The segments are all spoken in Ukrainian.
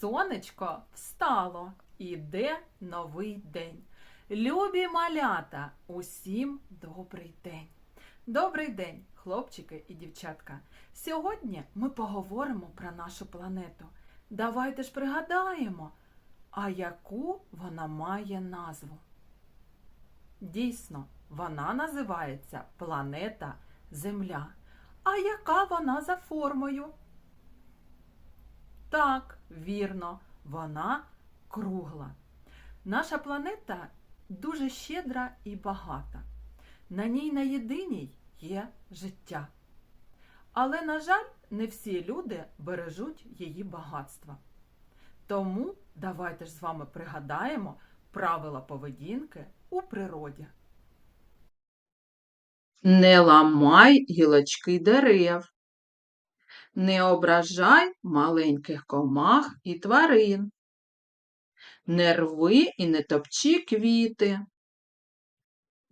Сонечко встало, іде новий день. Любі малята, усім добрий день. Добрий день, хлопчики і дівчатка. Сьогодні ми поговоримо про нашу планету. Давайте ж пригадаємо, а яку вона має назву. Дійсно, вона називається планета Земля. А яка вона за формою? Так, вірно, вона кругла. Наша планета дуже щедра і багата. На ній на єдиній є життя. Але, на жаль, не всі люди бережуть її багатства. Тому давайте ж з вами пригадаємо правила поведінки у природі. Не ламай гілочки дерев. Не ображай маленьких комах і тварин. Не рви і не топчи квіти.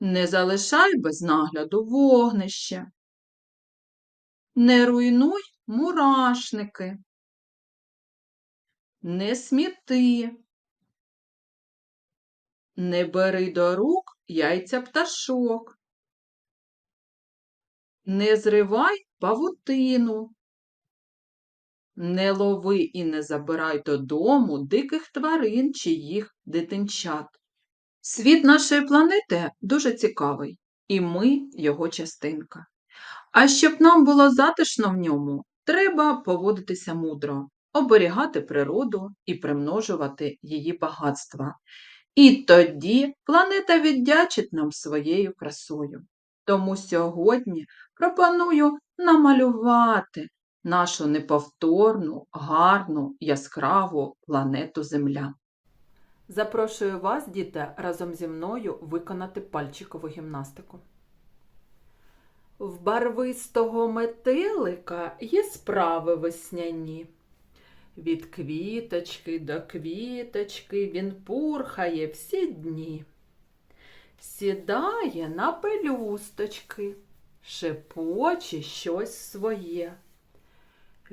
Не залишай без нагляду вогнище. Не руйнуй мурашники. Не сміти. Не бери до рук яйця пташок. Не зривай павутину. Не лови і не забирай додому диких тварин чи їх дитинчат. Світ нашої планети дуже цікавий, і ми його частинка. А щоб нам було затишно в ньому, треба поводитися мудро, оберігати природу і примножувати її багатства. І тоді планета віддячить нам своєю красою. Тому сьогодні пропоную намалювати нашу неповторну, гарну, яскраву планету Земля. Запрошую вас, діти, разом зі мною виконати пальчикову гімнастику. В барвистого метелика є справи весняні. Від квіточки до квіточки він пурхає всі дні. Сідає на пелюсточки, шепоче щось своє.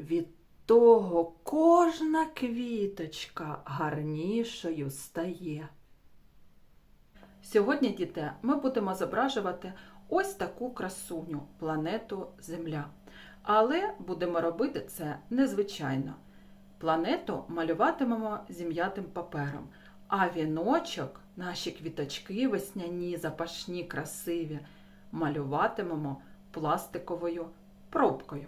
Від того кожна квіточка гарнішою стає. Сьогодні, діти, ми будемо зображувати ось таку красуню планету Земля. Але будемо робити це незвичайно. Планету малюватимемо зім'ятим папером, а віночок, наші квіточки весняні, запашні, красиві, малюватимемо пластиковою пробкою.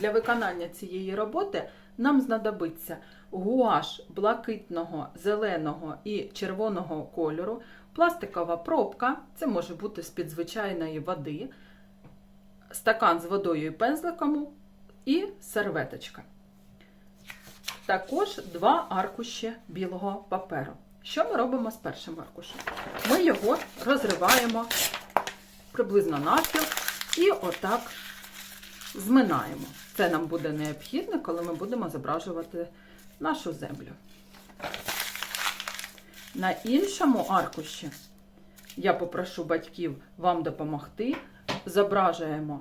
Для виконання цієї роботи нам знадобиться гуаш блакитного, зеленого і червоного кольору, пластикова пробка, це може бути з-під звичайної води, стакан з водою і пензликом і серветочка. Також два аркуші білого паперу. Що ми робимо з першим аркушем? Ми його розриваємо приблизно навпіл і отак зминаємо. Це нам буде необхідно, коли ми будемо зображувати нашу землю. На іншому аркуші я попрошу батьків вам допомогти. Зображуємо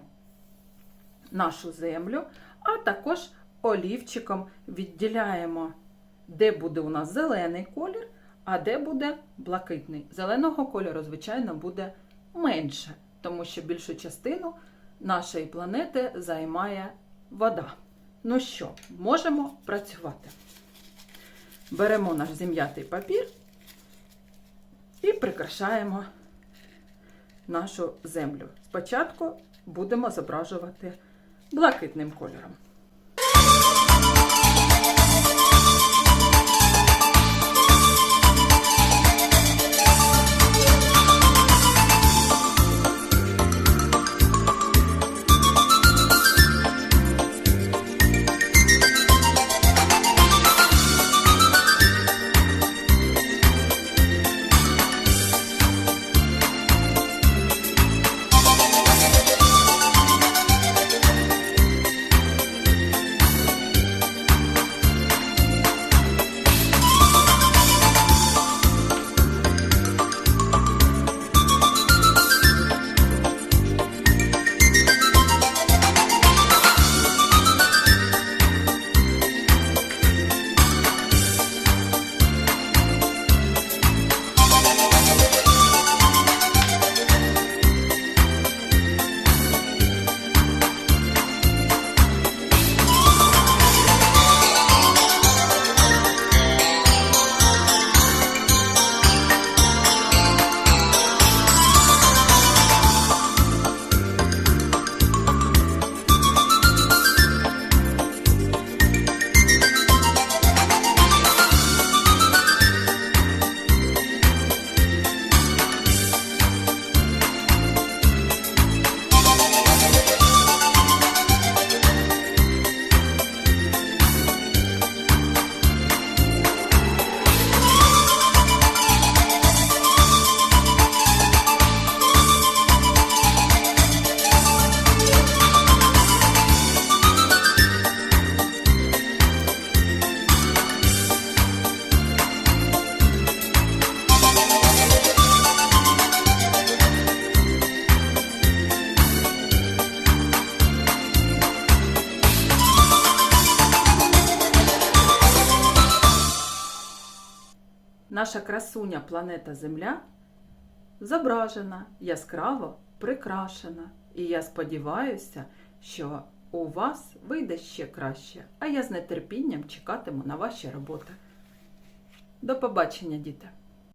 нашу землю, а також олівчиком відділяємо, де буде у нас зелений колір, а де буде блакитний. Зеленого кольору, звичайно, буде менше, тому що більшу частину нашої планети займає вода. Ну що, можемо працювати. Беремо наш зім'ятий папір і прикрашаємо нашу землю. Спочатку будемо зображувати блакитним кольором. Наша красуня планета Земля зображена, яскраво прикрашена. І я сподіваюся, що у вас вийде ще краще, а я з нетерпінням чекатиму на ваші роботи. До побачення, діти!